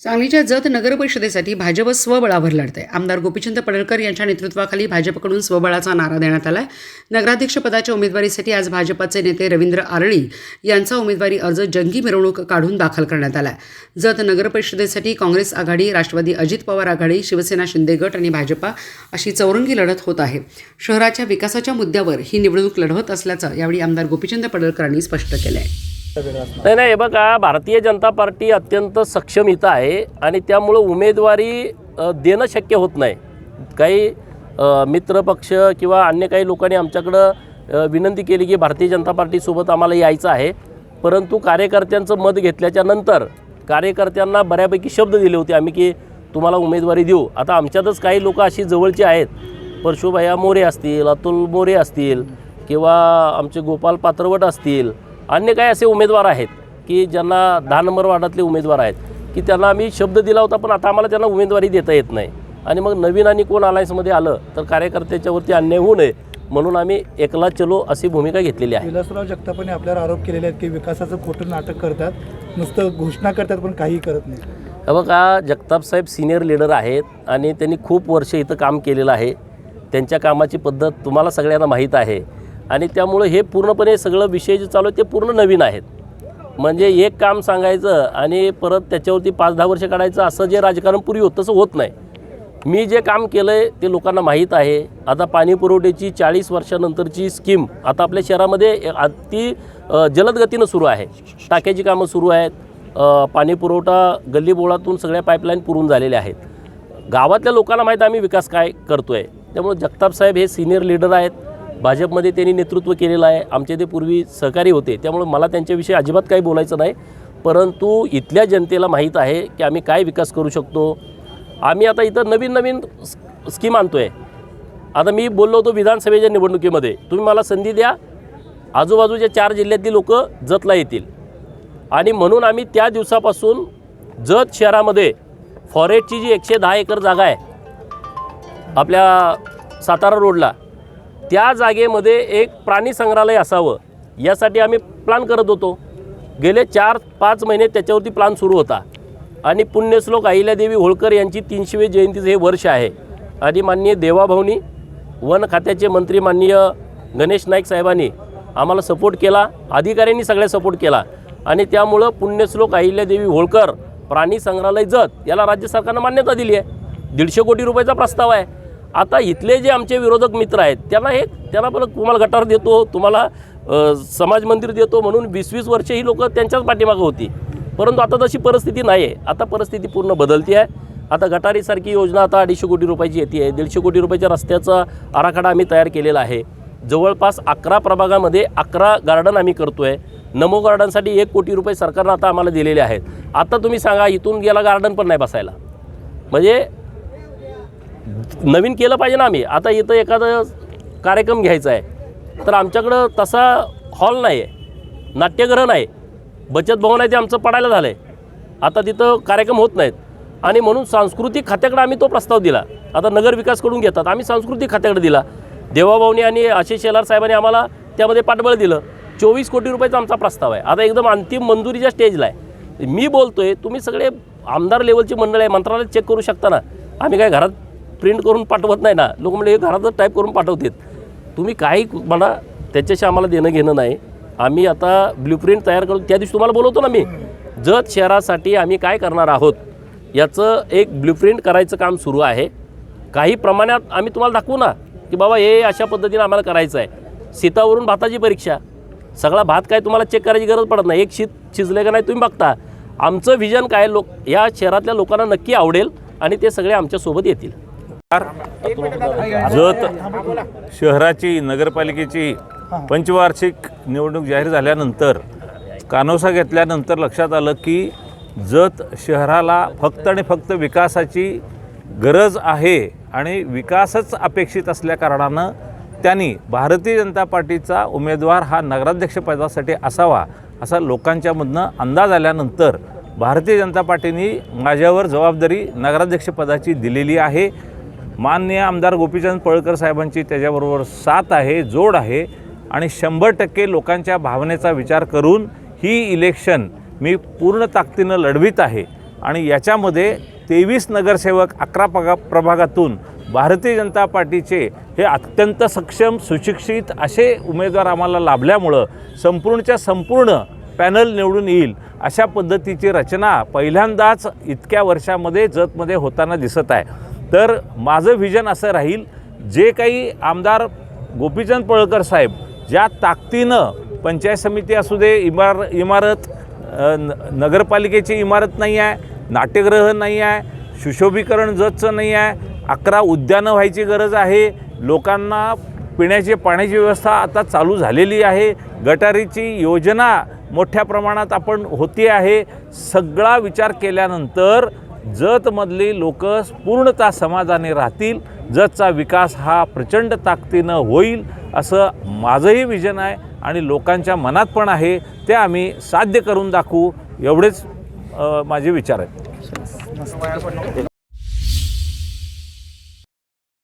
सांगलीच्या जत नगर परिषदेसाठी भाजप स्वबळावर लढते आमदार गोपीचंद पडळकर यांच्या नेतृत्वाखाली भाजपकडून स्वबळाचा नारा देण्यात आला आहे नगराध्यक्षपदाच्या उमेदवारीसाठी आज भाजपाचे नेते रवींद्र आरळी यांचा उमेदवारी अर्ज जंगी मिरवणूक काढून दाखल करण्यात आला आहे जत नगर परिषदेसाठी काँग्रेस आघाडी राष्ट्रवादी अजित पवार आघाडी शिवसेना शिंदे गट आणि भाजपा अशी चौरंगी लढत होत आहे. शहराच्या विकासाच्या मुद्द्यावर ही निवडणूक लढवत असल्याचं यावेळी आमदार गोपीचंद पडळकरांनी स्पष्ट केलं आहे नाही नाही हे बघा भारतीय जनता पार्टी अत्यंत सक्षम इथं आहे आणि त्यामुळं उमेदवारी देणं शक्य होत नाही. काही मित्रपक्ष किंवा अन्य काही लोकांनी आमच्याकडं विनंती केली की भारतीय जनता पार्टीसोबत आम्हाला यायचं आहे. परंतु कार्यकर्त्यांचं मत घेतल्याच्या नंतर कार्यकर्त्यांना बऱ्यापैकी शब्द दिले होते आम्ही की तुम्हाला उमेदवारी देऊ. आता आमच्यातच काही लोक अशी जवळची आहेत. परशुभया मोरे असतील अतुल मोरे असतील किंवा आमचे गोपाल पात्रवट असतील अन्य काही असे उमेदवार आहेत की ज्यांना दहा नंबर वार्डातले उमेदवार आहेत की त्यांना आम्ही शब्द दिला होता पण आता आम्हाला त्यांना उमेदवारी देता येत नाही. आणि मग नवीन आणि कोण अलायन्समध्ये आलं तर कार्यकर्त्याच्यावरती अन्याय होऊ नये म्हणून आम्ही एकला चलो अशी भूमिका घेतलेली आहे. विलासराव जगतापाने आपल्यावर आरोप केलेले आहेत की विकासाचं खोटं नाटक करतात नुसतं घोषणा करतात पण काही करत नाही. बघा जगताप साहेब सिनियर लीडर आहेत आणि त्यांनी खूप वर्ष इथं काम केलेलं आहे. त्यांच्या कामाची पद्धत तुम्हाला सगळ्यांना माहीत आहे. आणि त्यामुळं हे पूर्णपणे सगळं विषय जे चालू आहे ते पूर्ण नवीन आहेत. म्हणजे एक काम सांगायचं आणि परत त्याच्यावरती पाच दहा वर्ष काढायचं असं जे राजकारण पूर्वी होतं तसं होत नाही. मी जे काम केलं आहे ते लोकांना माहीत आहे. आता पाणी पुरवठ्याची चाळीस वर्षानंतरची स्कीम आता आपल्या शहरामध्ये अति जलद गतीनं सुरू आहे. टाक्याची कामं सुरू आहेत. पाणी पुरवठा गल्लीबोळातून सगळ्या पाईपलाईन पुरून झालेल्या आहेत. गावातल्या लोकांना माहीत आहे आम्ही विकास काय करतो आहे त्यामुळे जगताप साहेब हे सिनियर लीडर आहेत. भाजपमध्ये त्यांनी नेतृत्व केलेलं आहे. आमचे ते पूर्वी सहकारी होते. त्यामुळे मला त्यांच्याविषयी अजिबात काही बोलायचं नाही. परंतु इथल्या जनतेला माहीत आहे की आम्ही काय विकास करू शकतो. आम्ही आता इथं नवीन नवीन स्कीम आणतो आहे आता मी बोललो होतो विधानसभेच्या निवडणुकीमध्ये. तुम्ही मला संधी द्या. आजूबाजूच्या चार जिल्ह्यातली लोक जतला येतील. आणि म्हणून आम्ही त्या दिवसापासून जत शहरामध्ये फॉरेस्टची जी एकशे दहा एकर जागा आहे आपल्या सातारा रोडला त्या जागेमध्ये एक प्राणी संग्रहालय असावं यासाठी आम्ही प्लान करत होतो. गेले चार पाच महिने त्याच्यावरती प्लान सुरू होता. आणि पुण्यश्लोक अहिल्यादेवी होळकर यांची तीनशेवी जयंतीचं हे वर्ष आहे. आणि माननीय देवाभाऊनी वन खात्याचे मंत्री माननीय गणेश नाईक साहेबांनी आम्हाला सपोर्ट केला अधिकाऱ्यांनी सगळ्या सपोर्ट केला. आणि त्यामुळं पुण्यश्लोक अहिल्यादेवी होळकर प्राणी संग्रहालय जत याला राज्य सरकारनं मान्यता दिली आहे. दीडशे कोटी रुपयाचा प्रस्ताव आहे. आता इथले जे आमचे विरोधक मित्र आहेत त्यांना हे त्यांना पण तुम्हाला गटार देतो तुम्हाला समाज मंदिर देतो म्हणून वीस वीस वर्ष ही लोक त्यांच्याच पाठीमागं होती. परंतु आता तशी परिस्थिती नाही आहे आता परिस्थिती पूर्ण बदलती आहे. आता गटारीसारखी योजना आता अडीचशे कोटी रुपयाची येते आहे. दीडशे कोटी रुपयाच्या रस्त्याचा आराखडा आम्ही तयार केलेला आहे. जवळपास अकरा प्रभागामध्ये अकरा गार्डन आम्ही करतो आहे नमो गार्डनसाठी एक कोटी रुपये सरकारनं आता आम्हाला दिलेले आहेत. आता तुम्ही सांगा इथून गेला गार्डन पण नाही बसायला. म्हणजे नवीन केलं पाहिजे ना आम्ही. आता इथं एखादं कार्यक्रम घ्यायचा आहे. तर आमच्याकडं तसा हॉल नाही आहे नाट्यगृह नाही. बचत भवन आहे ते आमचं पडायला झालं आहे आता तिथं कार्यक्रम होत नाहीत. आणि म्हणून सांस्कृतिक खात्याकडे आम्ही तो प्रस्ताव दिला. आता नगर विकासकडून घेतात. आम्ही सांस्कृतिक खात्याकडे दिला. देवाभाऊनी आणि आशिष शेलार साहेबांनी आम्हाला त्यामध्ये पाठबळ दिलं. चोवीस कोटी रुपयाचा आमचा प्रस्ताव आहे. आता एकदम अंतिम मंजुरीच्या स्टेजला आहे. मी बोलतो आहे तुम्ही सगळे आमदार लेवलची मंडळ आहे. मंत्रालय चेक करू शकता ना. आम्ही काय घरात प्रिंट करून पाठवत नाही ना. लोक म्हणजे हे घरातच टाईप करून पाठवतात. तुम्ही काही म्हणा त्याच्याशी आम्हाला देणं घेणं नाही. आम्ही आता ब्ल्यूप्रिंट तयार करून त्या दिवशी तुम्हाला बोलवतो ना मी. जत शहरासाठी आम्ही काय करणार आहोत याचं एक ब्ल्यूप्रिंट करायचं काम सुरू आहे. काही प्रमाणात आम्ही तुम्हाला दाखवू ना की बाबा हे अशा पद्धतीने आम्हाला करायचं आहे. सीतावरून भाताची परीक्षा. सगळा भात काय तुम्हाला चेक करायची गरज पडत नाही. एक शीत शिजले का नाही तुम्ही बघता. आमचं व्हिजन काय लोक या शहरातल्या लोकांना नक्की आवडेल आणि ते सगळे आमच्यासोबत येतील. जत शहराची नगरपालिकेची पंचवार्षिक निवडणूक जाहीर झाल्यानंतर कानोसा घेतल्यानंतर लक्षात आलं की जत शहराला फक्त आणि फक्त विकासाची गरज आहे आणि विकासच अपेक्षित असल्याकारणानं त्यांनी भारतीय जनता पार्टीचा उमेदवार हा नगराध्यक्षपदासाठी असावा असा लोकांच्यामधनं अंदाज आल्यानंतर भारतीय जनता पार्टीने माझ्यावर जबाबदारी नगराध्यक्षपदाची दिलेली आहे. माननीय आमदार गोपीचंद पळकर साहेबांची त्याच्याबरोबर साथ आहे जोड आहे आणि शंभर टक्के लोकांच्या भावनेचा विचार करून ही इलेक्शन मी पूर्ण ताकदीनं लढवित आहे. आणि याच्यामध्ये तेवीस नगरसेवक अकरा पगा प्रभागातून भारतीय जनता पार्टीचे हे अत्यंत सक्षम सुशिक्षित असे उमेदवार आम्हाला लाभल्यामुळं संपूर्णच्या संपूर्ण पॅनल निवडून येईल अशा पद्धतीची रचना पहिल्यांदाच इतक्या वर्षामध्ये जतमध्ये होताना दिसत आहे. तर माझं व्हिजन असं राहील जे काही आमदार गोपीचंद पळकर साहेब ज्या ताकदीनं पंचायत समिती असू दे इमार इमारत न नगरपालिकेची इमारत नाही आहे नाट्यगृह नाही आहे सुशोभीकरण जतचं नाही आहे अकरा उद्यानं व्हायची गरज आहे लोकांना पिण्याची पाण्याची व्यवस्था आता चालू झालेली आहे गटारीची योजना मोठ्या प्रमाणात आपण होती आहे सगळा विचार केल्यानंतर जतमधली लोक पूर्णतः समाजाने राहतील जतचा विकास हा प्रचंड ताकदीनं होईल असं माझंही विजन आहे आणि लोकांच्या मनात पण आहे. ते आम्ही साध्य करून दाखवू एवढेच माझे विचार आहेत.